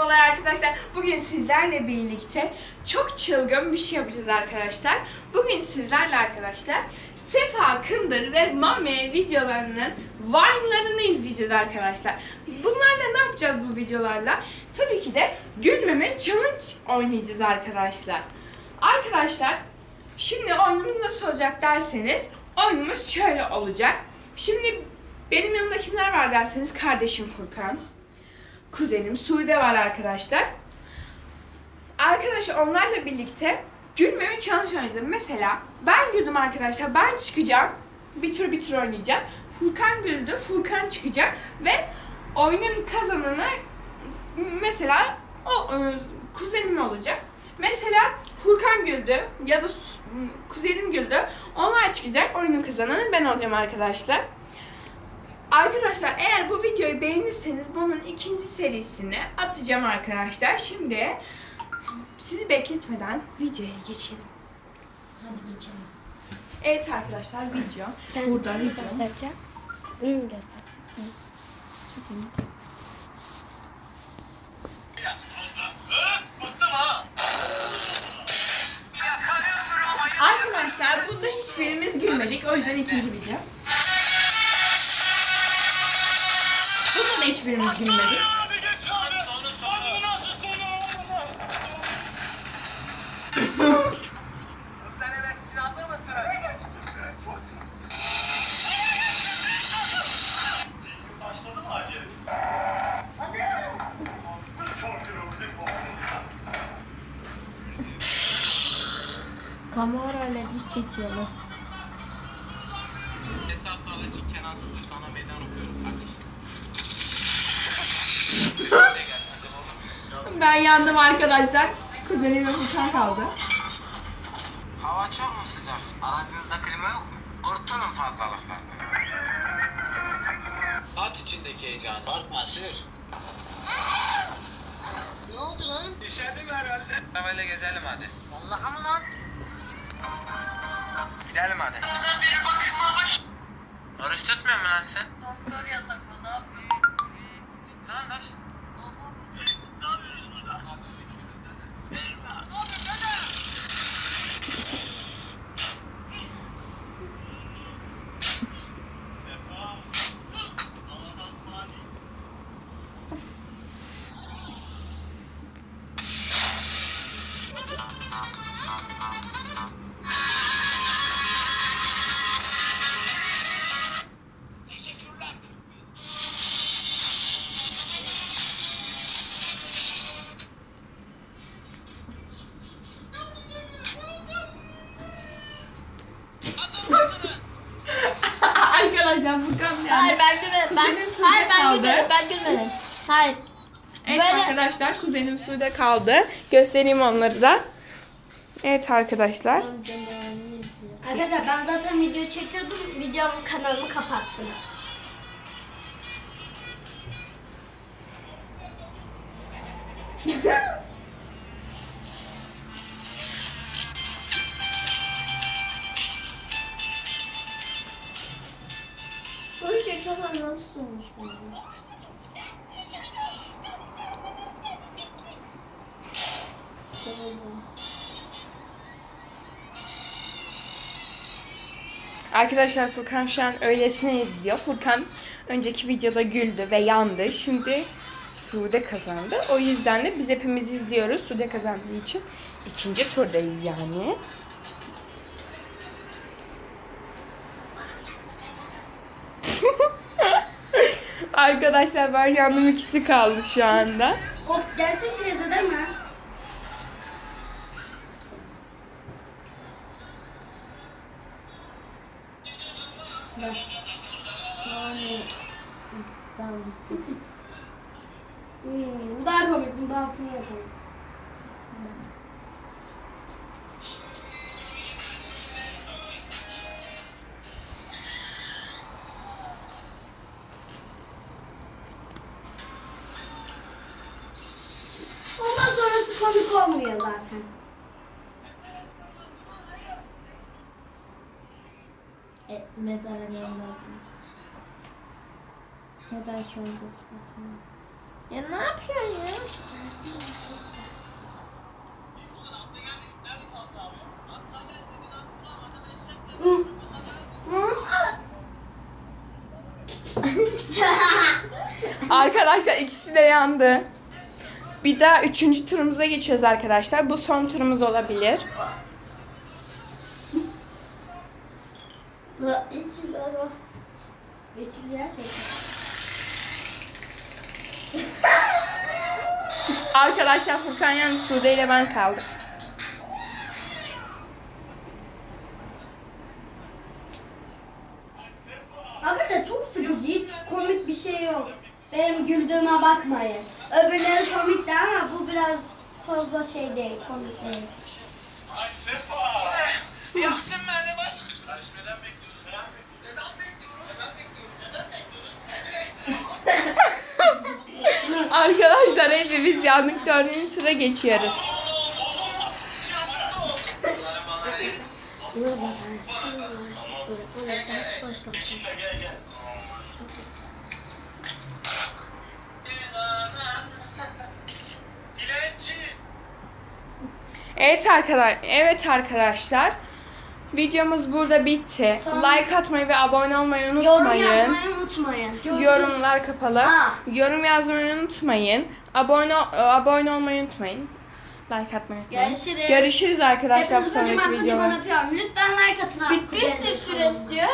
merhabalar arkadaşlar. Bugün sizlerle birlikte çok çılgın bir şey yapacağız arkadaşlar. Bugün sizlerle arkadaşlar Sefa Kındır ve Mame videolarının Vine'larını izleyeceğiz arkadaşlar. Bunlarla ne yapacağız bu videolarla? Tabii ki de gülmeme challenge oynayacağız arkadaşlar. Arkadaşlar şimdi oyunumuz nasıl olacak derseniz oyunumuz şöyle olacak. Şimdi benim yanımda kimler var derseniz kardeşim Furkan, kuzenim Sude var arkadaşlar. Arkadaşlar onlarla birlikte gülmeme challenge oynayacağız. Mesela ben güldüm arkadaşlar. Ben çıkacağım. Bir tur bir tur oynayacağız. Furkan güldü. Furkan çıkacak. Ve oyunun kazananı mesela o e, kuzenim olacak. Mesela Furkan güldü ya da kuzenim güldü. Onlar çıkacak. Oyunun kazananı ben olacağım arkadaşlar. Arkadaşlar eğer bu videoyu beğenirseniz bunun ikinci serisini atacağım arkadaşlar. Şimdi sizi bekletmeden videoya geçelim. Hadi geçelim. Evet arkadaşlar video. Ben Burada video. göstereceğim. Bunu göstereceğim. Ha. Arkadaşlar bunda hiçbirimiz gülmedik. O yüzden ikinci video. Mı acele? Çok yoruldum. Kamerayla diş çekiyorlar. Esas için Kenan Susuz sana meydan okuyorum kardeşim. Ben yandım arkadaşlar. Kuzenim ve Furkan kaldı. Hava çok mu sıcak? Aracınızda klima yok mu? Kurtulun fazlalıklardan. At içindeki heyecanı. Korkma sür. Ne oldu lan? İşedim herhalde. Arabayla gezelim hadi. Vallahi mı lan? Gidelim hadi. Oruç tutmuyor mu lan sen? Doktor yasakladı abi. Lan daş. Arkadaşlar Furkan yani. Hayır ben gülmedim. Ben, Kuzenim Sude hayır ben kaldı. gülmedim. Ben gülmedim. Hayır. Evet Böyle- arkadaşlar kuzenim Sude kaldı. Göstereyim onları da. Evet arkadaşlar. Arkadaşlar ben zaten video çekiyordum. Videomun kanalını kapattım. Çok anlamsız olmuş bence. Arkadaşlar Furkan şu an öylesine izliyor. Furkan önceki videoda güldü ve yandı. Şimdi Sude kazandı. O yüzden de biz hepimiz izliyoruz. Sude kazandığı için ikinci turdayız yani. Arkadaşlar ben yandım ikisi kaldı şu anda. O gerçek teyze değil mi? Yani... Bitti. Hmm, bu daha komik. Bunu da altını yapalım. komik olmuyor zaten. E, mezara gönderdiler. Ya da şöyle göstereyim. Ya ne yapıyorsun ya? Arkadaşlar ikisi de yandı. Bir daha üçüncü turumuza geçiyoruz arkadaşlar. Bu son turumuz olabilir. Arkadaşlar Furkan yandı. Sude ile ben kaldık. Arkadaşlar çok sıkıcı. Hiç komik bir şey yok. Benim güldüğüme bakmayın. Öbürleri komikti ama bu biraz fazla şey değil. Komik değil. Ay Sefa. Yaktın beni baş. Kardeşim neden bekliyoruz? Neden bekliyoruz? Neden bekliyorum? Neden bekliyorum? Arkadaşlar hepimiz yandık. Dördüncü tura geçiyoruz. İçimde gel gel. Evet arkadaşlar, evet arkadaşlar. Videomuz burada bitti. Sonra- Like atmayı ve abone olmayı Yorum unutmayın. yapmayı unutmayın. Yorumlar kapalı. Aa. Yorum yazmayı unutmayın. Abone abone olmayı unutmayın. Like atmayı unutmayın. Görüşürüz. Görüşürüz arkadaşlar Hepinize sonraki kocaman kocaman videoda. öpüyorum. Lütfen like atın. Bitti süresi diyor.